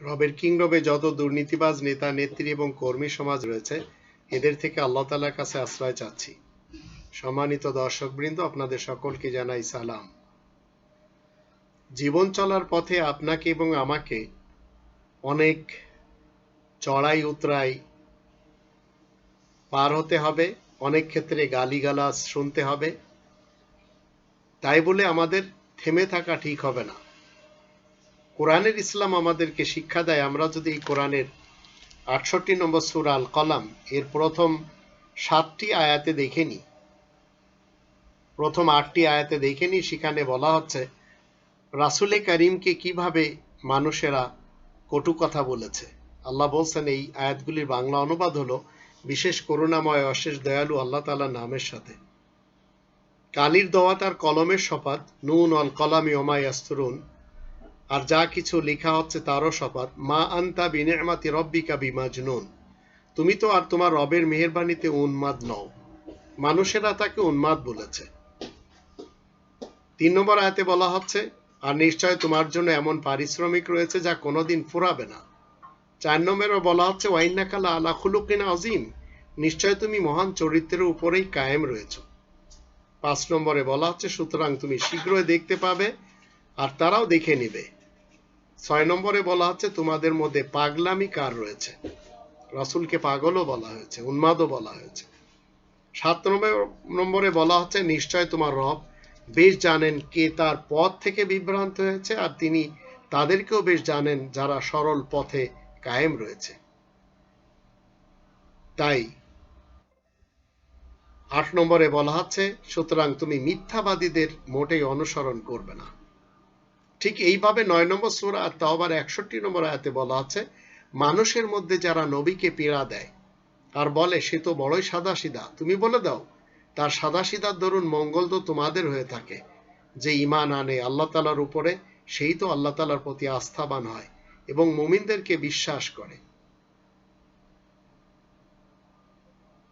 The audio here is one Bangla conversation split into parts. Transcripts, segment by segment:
রবের কিংডমে যত দুর্নীতিবাজ নেতা, নেত্রী এবং কর্মী সমাজ রয়েছে, এদের থেকে আল্লাহ তালার কাছে আশ্রয় চাচ্ছি। সম্মানিত দর্শকবৃন্দ, আপনাদের সকলকে জানাই সালাম। জীবন চলার পথে আপনাকে এবং আমাকে অনেক চড়াই উতরাই পার হতে হবে, অনেক ক্ষেত্রে গালিগালাজ শুনতে হবে। তাই বলে আমাদের থেমে থাকা ঠিক হবে না। কোরআনের ইসলাম আমাদেরকে শিক্ষা দেয়। আমরা যদি এই কোরআনের আটষট্টি নম্বর সুরা আল কলাম এর প্রথম সাতটি আয়াতে দেখে নিই। প্রথম আটটি আয়াতে দেখে নিই, সেখানে বলা হচ্ছে, রাসুলে করিমকে কীভাবে মানুষেরা কটু কথা বলেছে। আল্লাহ বলছেন, এই আয়াতগুলির বাংলা অনুবাদ হলো, বিশেষ করুণাময়, অশেষ দয়ালু আল্লাহ তালার নামের সাথে। কালির দোয়া তার কলমের শপথ, নুন অল কলামি ওমাই আস্তরুন আর যা কিছু লেখা হচ্ছে তারও শপথ। মা আন্তা বিনেমাতি রব্বিকা বিমাজনুন। তুমি তো আর তোমার রবের মেহেরবানিতে উন্মাদ নও। মানুষেরা তাকে উন্মাদ বলেছে। তিন নম্বর আয়াতে বলা হচ্ছে, আর নিশ্চয় তোমার জন্য এমন পারিশ্রমিক রয়েছে যা কোনোদিন ফুরাবে না। চার নম্বরেও বলা হচ্ছে ওয়াইনাকালা আলা খুলুকিন আজিম নিশ্চয় তুমি মহান চরিত্রের উপরেই কায়েম রয়েছ। পাঁচ নম্বরে বলা হচ্ছে, সুতরাং তুমি শীঘ্রই দেখতে পাবে আর তারাও দেখে নিবে। ছয় নম্বরে বলা হচ্ছে, তোমাদের মধ্যে পাগলামি কার রয়েছে? রাসুলকে পাগলও বলা হয়েছে, উন্মাদও বলা হয়েছে। সাত নম্বর বলা হচ্ছে, নিশ্চয় তোমার রব বেশ জানেন কে তার পথ থেকে বিভ্রান্ত হয়েছে আর তিনি তাদেরকেও বেশ জানেন যারা সরল পথে কায়েম রয়েছে। তাই আট নম্বরে বলা হচ্ছে, সুতরাং তুমি মিথ্যাবাদীদের মোটেই অনুসরণ করবে না। ঠিক এইভাবে নয় নম্বর সুরা তাওবার একষট্টি নম্বর আয়াতে বলা আছে, মানুষের মধ্যে যারা নবীকে পীড়া দেয়, আর বলে, সে তো বড়ই সাদা সিধা তুমি বলে দাও, তার সাদা সিধার দরুন মঙ্গল তো তোমাদের হয়ে থাকে। যে ইমান আনে আল্লাহ তালার উপরে, সেই তো আল্লাহ তালার প্রতি আস্থাবান হয় এবং মুমিনদেরকে বিশ্বাস করে।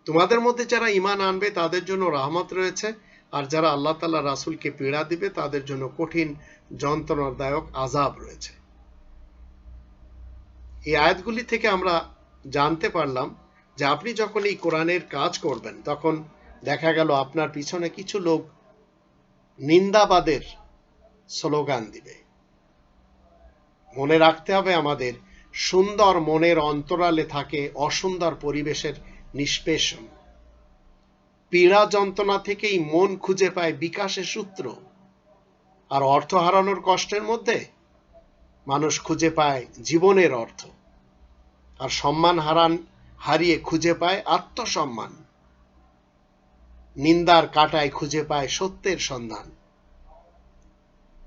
তোমাদের মধ্যে যারা ইমান আনবে, তাদের জন্য রহমত রয়েছে। আর যারা আল্লাহ তাল্লাহ রাসুলকে পীড়া দিবে, তাদের জন্য কঠিন, যন্ত্রণাদায়ক আজাব রয়েছে। এই আয়াতগুলি থেকে আমরা জানতে পারলাম যে আপনি যখন এই কোরআনের কাজ করবেন, তখন দেখা গেল আপনার পিছনে কিছু লোক নিন্দাবাদের স্লোগান দিবে। মনে রাখতে হবে আমাদের, সুন্দর মনের অন্তরালে থাকে অসুন্দর পরিবেশের নিষ্পেষণ। পীড়া যন্ত্রণা থেকেই মন খুঁজে পায় বিকাশের সূত্র। আর অর্থ হারানোর কষ্টের মধ্যে মানুষ খুঁজে পায় জীবনের অর্থ। আর সম্মান হারান, হারিয়ে খুঁজে পায় আত্মসম্মান। নিন্দার কাটায় খুঁজে পায় সত্যের সন্ধান।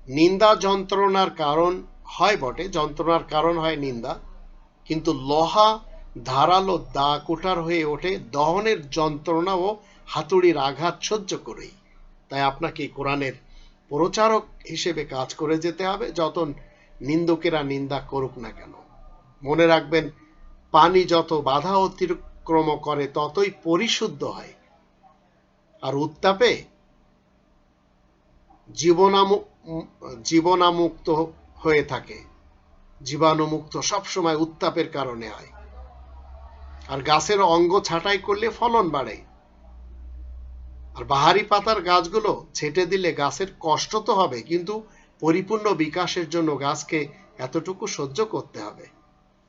নিন্দা যন্ত্রণার কারণ হয় বটে, যন্ত্রণার কারণ হয় নিন্দা, কিন্তু লোহা ধারালো দা কোটার হয়ে ওঠে দহনের যন্ত্রণা ও হাতুড়ির আঘাত সহ্য করেই। তাই আপনাকে কোরআনের প্রচারক হিসেবে কাজ করে যেতে হবে যত নিন্দুকেরা নিন্দা করুক না কেন। মনে রাখবেন, পানি যত বাধা অতিক্রম করে, ততই পরিশুদ্ধ হয়। আর উত্তাপে জীবনামুক জীবনামুক্ত হয়ে থাকে। জীবাণুমুক্ত সবসময় উত্তাপের কারণে হয়। আর গাছের অঙ্গ ছাঁটাই করলে ফলন বাড়ে। আর বাহারি পাতার গাছগুলো ছেটে দিলে গাছের কষ্ট তো হবে, কিন্তু পরিপূর্ণ বিকাশের জন্য গাছকে এতটুকু সহ্য করতে হবে।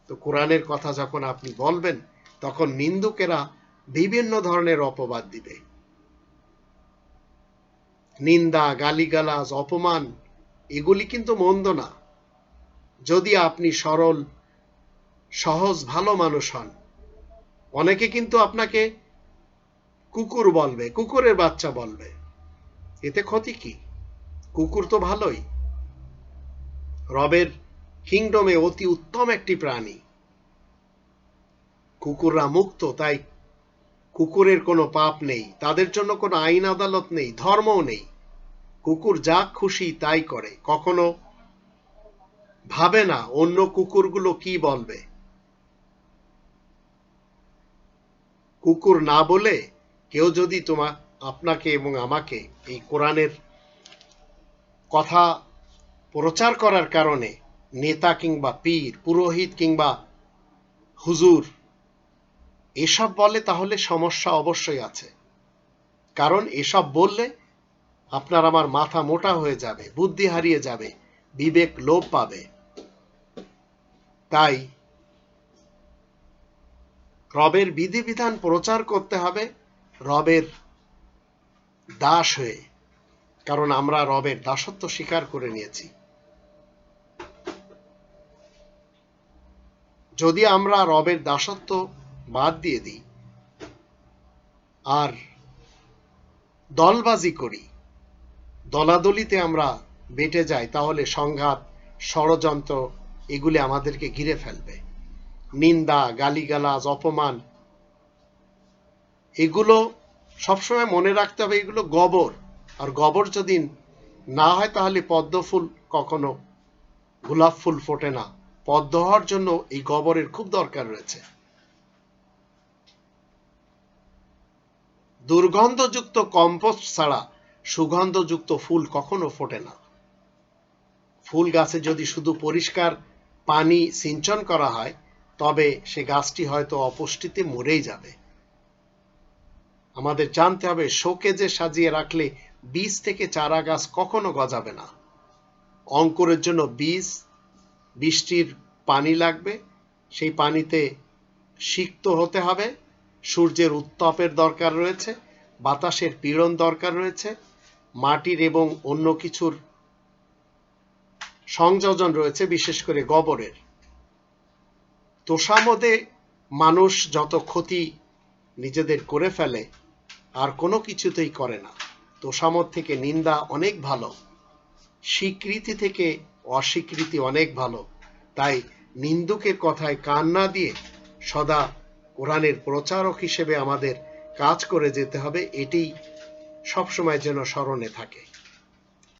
তো কোরআনের কথা যখন আপনি বলবেন, তখন নিন্দুকেরা বিভিন্ন ধরনের অপবাদ দিবে। নিন্দা, গালিগালাজ, অপমান, এগুলি কিন্তু মন্দ না। যদি আপনি সরল, সহজ, ভালো মানুষ হন অনেকে কিন্তু আপনাকে কুকুর বলবে, কুকুরের বাচ্চা বলবে। এতে ক্ষতি কি? কুকুর তো ভালোই। রবের কিংডমে অতি উত্তম একটি প্রাণী। কুকুররা মুক্ত, তাই কুকুরের কোনো পাপ নেই। তাদের জন্য কোনো আইন আদালত নেই, ধর্মও নেই। কুকুর যা খুশি তাই করে। কখনো ভাবে না অন্য কুকুরগুলো কি বলবে। কুকুর না বলে কেউ যদি তোমা, আপনাকে এবং আমাকে এই কোরআনের কথা প্রচার করার কারণে নেতা কিংবা পীর, পুরোহিত কিংবা হুজুর এসব বলে তাহলে সমস্যা অবশ্যই আছে। কারণ এসব বললে আপনার আমার মাথা মোটা হয়ে যাবে, বুদ্ধি হারিয়ে যাবে, বিবেক লোপ পাবে। তাই রবের বিধিবিধান প্রচার করতে হবে, রবের দাস হয়ে, কারণ আমরা রবের দাসত্ব স্বীকার করে নিয়েছি। যদি আমরা রবের দাসত্ব বাদ দিয়ে দিই আর দলবাজি করি, দলাদলিতে আমরা বেটে যাই, তাহলে সংঘাত, ষড়যন্ত্র, এগুলি আমাদেরকে ঘিরে ফেলবে। নিন্দা, গালিগালাজ, অপমান। এগুলো সবসময় মনে রাখতে হবে, এগুলো গবর। আর গবর যদি না হয়, তাহলে পদ্ম ফুল কখনো গোলাপ ফুল ফোটে না। পদ্ম হওয়ার জন্য এই গবরের খুব দরকার রয়েছে। দুর্গন্ধযুক্ত কম্পোস্ট ছাড়া সুগন্ধযুক্ত ফুল কখনো ফোটে না। ফুল গাছে যদি শুধু পরিষ্কার পানি সিঞ্চন করা হয় তবে সে গাছটি হয়তো অপুষ্টিতে মরেই যাবে। আমাদের জানতে হবে শোকেজে সাজিয়ে রাখলে বীজ থেকে চারা গাছ কখনো গজাবে না। অঙ্কুরের জন্য বীজ, বৃষ্টির পানি লাগবে, সেই পানিতে সিক্ত হতে হবে, সূর্যের উত্তাপের দরকার রয়েছে, বাতাসের পীড়ন দরকার রয়েছে, মাটির এবং অন্য কিছুর সংযোজন রয়েছে, বিশেষ করে গোবরের। তোষামদে মানুষ যত ক্ষতি নিজেদের করে ফেলে, আর কোনো কিছুতেই করে না। তোষামদ থেকে নিন্দা অনেক ভালো, স্বীকৃতি থেকে অস্বীকৃতি অনেক ভালো। তাই নিন্দুকের কথায় কান না দিয়ে সদা কোরআনের প্রচারক হিসেবে আমাদের কাজ করে যেতে হবে। এটি সবসময় যেন স্মরণে থাকে।